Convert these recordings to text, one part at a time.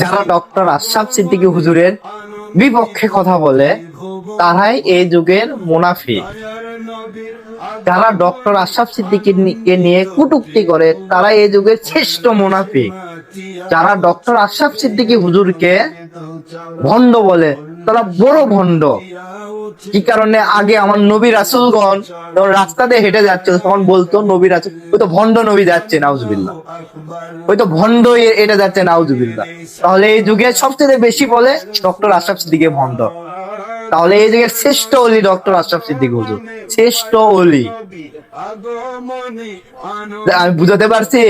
যারা ডক্টর আশরাফ সিদ্দিকী হুজুরের বিপক্ষে কথা বলে, তারাই এই যুগের মুনাফি যারা ডক্টর আশরাফ সিদ্দিকীকে নিয়ে কুটুক্তি করে তারা এই যুগের শ্রেষ্ঠ মুনাফি যারা ডক্টর আশরাফ সিদ্দিকী হুজুরকে ভণ্ড বলে তারা বড় ভণ্ড। কি কারণে? আগে আমার নবী রাসুলগণ যখন রাস্তা দিয়ে হেঁটে যাচ্ছে তখন বলতো, নবী রাসুল ওই তো ভণ্ড নবী যাচ্ছে নাউজবিল্লা ওই তো ভণ্ড এটা যাচ্ছে নাউজবিল্লা তাহলে এই যুগে সবচেয়ে বেশি বলে ডক্টর আশরাফ সিদ্দিকে ভণ্ড। তাহলে এই জায়গায় শ্রেষ্ঠ অলি ডক্টর আশরাফ সিদ্দিক হুজুর। শ্রেষ্ঠ অলি। আমি বুঝাতে পারছি?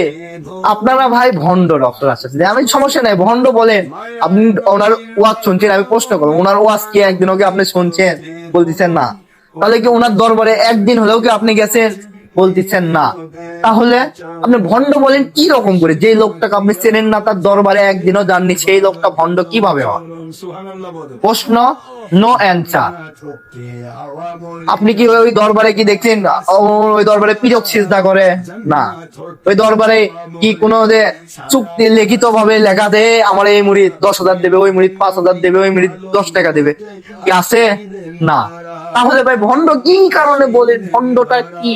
আপনারা ভাই ভন্ড ডক্টর আশরাফ সিদ্দিক। আমি সমস্যা নাই ভন্ড বলেন। আপনি ওনার ওয়াজ শুনছেন, আমি প্রশ্ন করব ওনার ওয়াজ কি একদিন ওকে আপনি শুনছেন? বলতেছেন না। তাহলে কি ওনার দরবারে একদিন হলেও কি আপনি গেছেন? বলতেছেন না। তাহলে আপনি ভণ্ড বলেন কি রকম করে? যে লোকটাকে আপনি চেনেন না, তার দরবারে একদিনও যাননি, সেই লোকটা ভণ্ড কীভাবে হয়? প্রশ্ন নো অ্যান্সার আপনি কি ওই দরবারে কি দেখছেন? ওই দরবারে পিরক সিজদা করে? না। ওই দরবারে কি কোনো যে চুক্তি লিখিত ভাবে লেখা দে আমার এই মুড়ি দশ হাজার দেবে, ওই মুড়ি পাঁচ হাজার দেবে, ওই মুড়ি দশ টাকা দেবে। কি আছে? না। তাহলে ভাই ভণ্ড কি কারণে বলে ভণ্ডটা কি?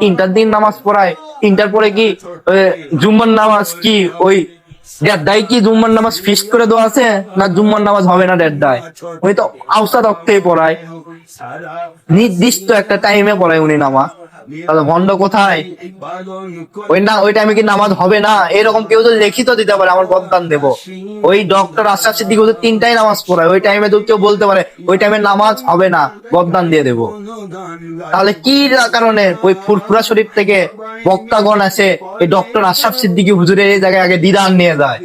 তিনটার দিন নামাজ পড়ায়। তিনটার পরে কি জুম্মার নামাজ কি, ওই দেড়দায় কি জুম্মার নামাজ ফিক্স করে দেওয়া আছে? না জুম্মার নামাজ হবে না দেড়দায় ওই তো আউসা রক্তেই পড়ায়। নির্দিষ্ট একটা টাইমে পড়ায় উনি নামাজ। ভণ্ড কোথায়? ওই না, ওই টাইমে কি নামাজ হবে না? এরকম কেউ তো লিখিত দিতে পারে, আমার বদদান দেব। ওই ডক্টর আশরাফ সিদ্দিক হুজুর তিনটাই নামাজ পড়ায়। ওই টাইমে তো কেউ বলতে পারে, ওই টাইমে নামাজ হবে না বদদান দিয়ে দেব। তাহলে কি কারণে ওই ফুরফুরা শরীফ থেকে বক্তাগণ আছে এই ডক্টর আশরাফ সিদ্দিকী হুজুরের এই জায়গায় আগে দিদান নিয়ে যায়?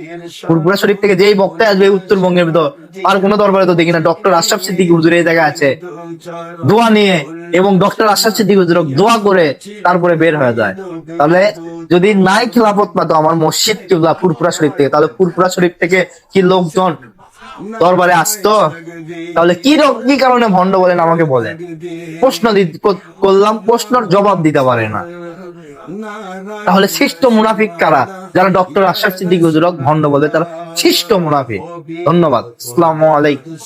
ফুরফুরা শরীফ থেকে যেই বক্তা আসবে উত্তরবঙ্গের ভিতর আর কোনো দরবারে তো দেখি না। ডক্টর আশরাফ সিদ্দিকী হুজুর এই জায়গায় আছে। দোয়া নিয়ে এবং ডক্টর আশরাফ সিদ্দিকী হুজুর দোয়া করে তারপরে বের হয়ে যায়। তাহলে যদি নাই খেলাফত পাতো আমার মসজিদ কিংবা ফুরফুরা শরীফ থেকে। তাহলে ফুরফুরা শরীফ থেকে কি লোকজন দরবারে আসতো? তাহলে কি কি কারণে ভণ্ড বলেন আমাকে বলেন? প্রশ্ন করলাম, প্রশ্নের জবাব দিতে পারে না। তাহলে শ্রেষ্ঠ মুনাফিক কারা? যারা ডক্টর আশরাফ সিদ্দিক হুজুরক ভণ্ড বলে, তারা শ্রেষ্ঠ মুনাফিক। ধন্যবাদ। আসসালামু আলাইকুম।